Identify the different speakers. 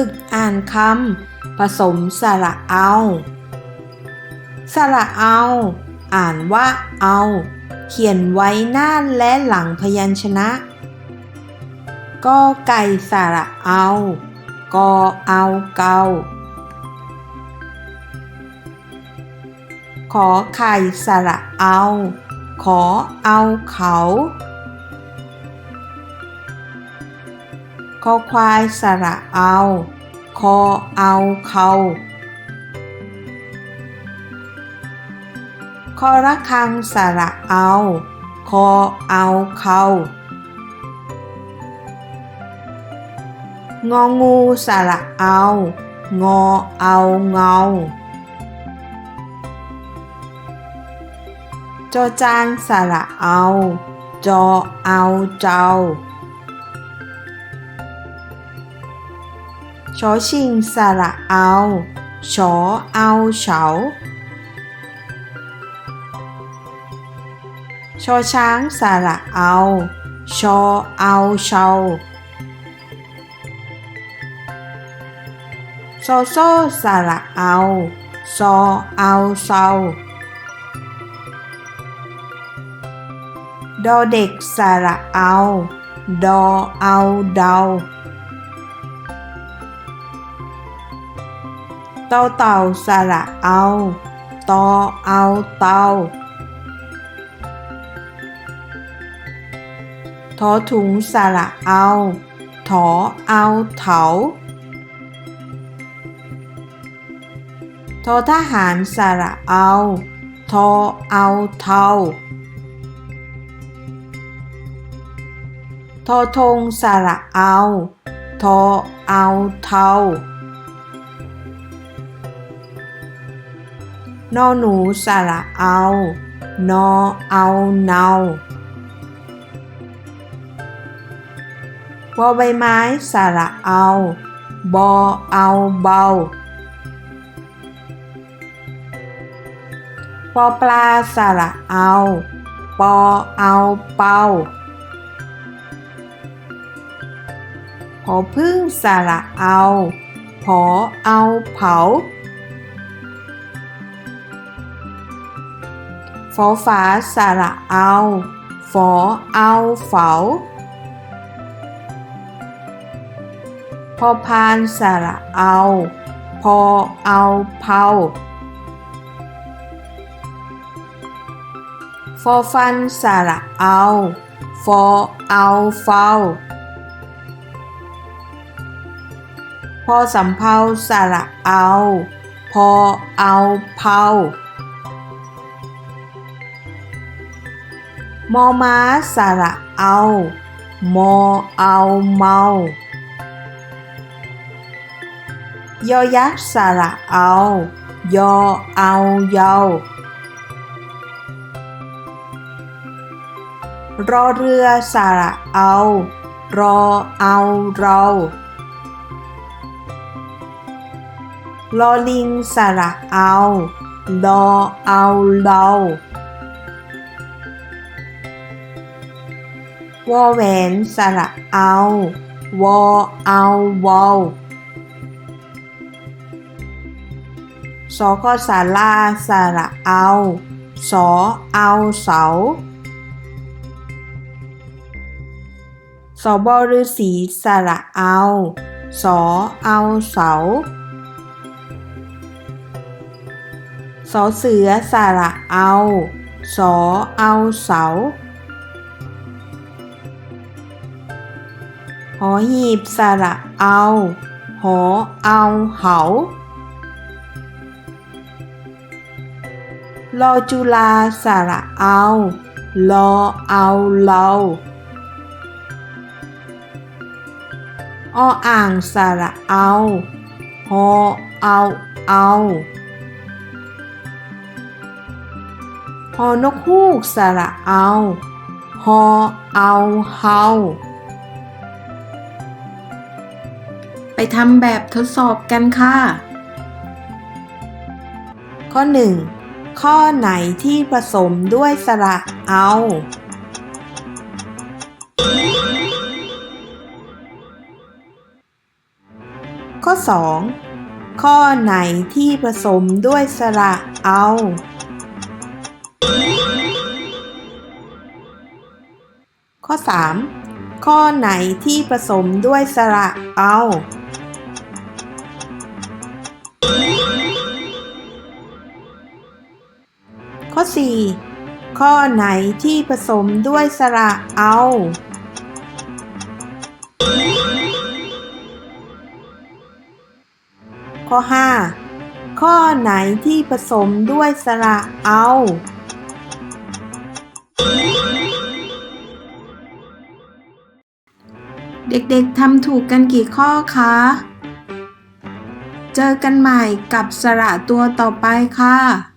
Speaker 1: ฝึกอ่านคำผสมสระเอา สระเอา อ่านว่าเอา เขียนไว้หน้าและหลังพยัญชนะก็ไก่สระเอา กอเอาเกาขอไข่สระเอา ขอเอาเขา ขอควายสระเอา คอเอาเขาคอระคังสระเอา คอเอาเขางองูสระเอา งอเอาเงาจอจานสระเอา จอเอาเจ้า ชอชิงสระเอาชอเอาเฉาชอช้างสระเอาชอเอาเชาโซโซสระเอาซอเอาเซาดอเด็กสระเอา ดอเอาเดา เต่าเต่าสระเอาตอเอาเตาทอถุงสระเอาถอเอาเถาทอทหารสระเอาทอเอาเทาทอทงสระเอาทอเอาเทา นอหนูสระเอา นอเอาเนาวอใบไม้สระเอา บอเอาเบาปอปลาสระเอา ปอเอาเป่าพอพึ่งสระเอาพอเอาเผา ฟอฝาสระเอาฟอเอาเฝาพอพานสระเอา พอเอาเผาฟอฟันสระเอาฟอเอาเฝ้าพอสำเพาสระเอา พอเอาเผา มอม้าสระเอา มอเอาเมา ยอยักษ์สระเอา ยอเอาเยารอเรือสระเอา รอเอาเราลอลิงสระเอาลอเอาเรา วอแหวนสระเอา วอเอาวอสอกสาลาสระเอา สอเอาเสาสอบฤษีสระเอา สอเอาเสาสอเสือสระเอา สอเอาเสา อหีบสระเอา หอเอาเหาลอจุลาสระเอา ลอเอาเลาออ่างสระเอาหอเอาเอาหอนกฮูกสระเอา หอเอาเฮา ทำแบบทดสอบกันค่ะ ข้อ 1. ข้อไหนที่ผสมด้วยสระเอา ข้อ 2 ข้อไหนที่ผสมด้วยสระเอา ข้อ 3 ข้อไหนที่ผสมด้วยสระเอา ข้อ 4 ข้อไหนที่ผสมด้วยสระเอา ข้อ 5 ข้อไหนที่ผสมด้วยสระเอา เด็กๆทำถูกกันกี่ข้อคะเจอกันใหม่กับสระตัวต่อไปค่ะ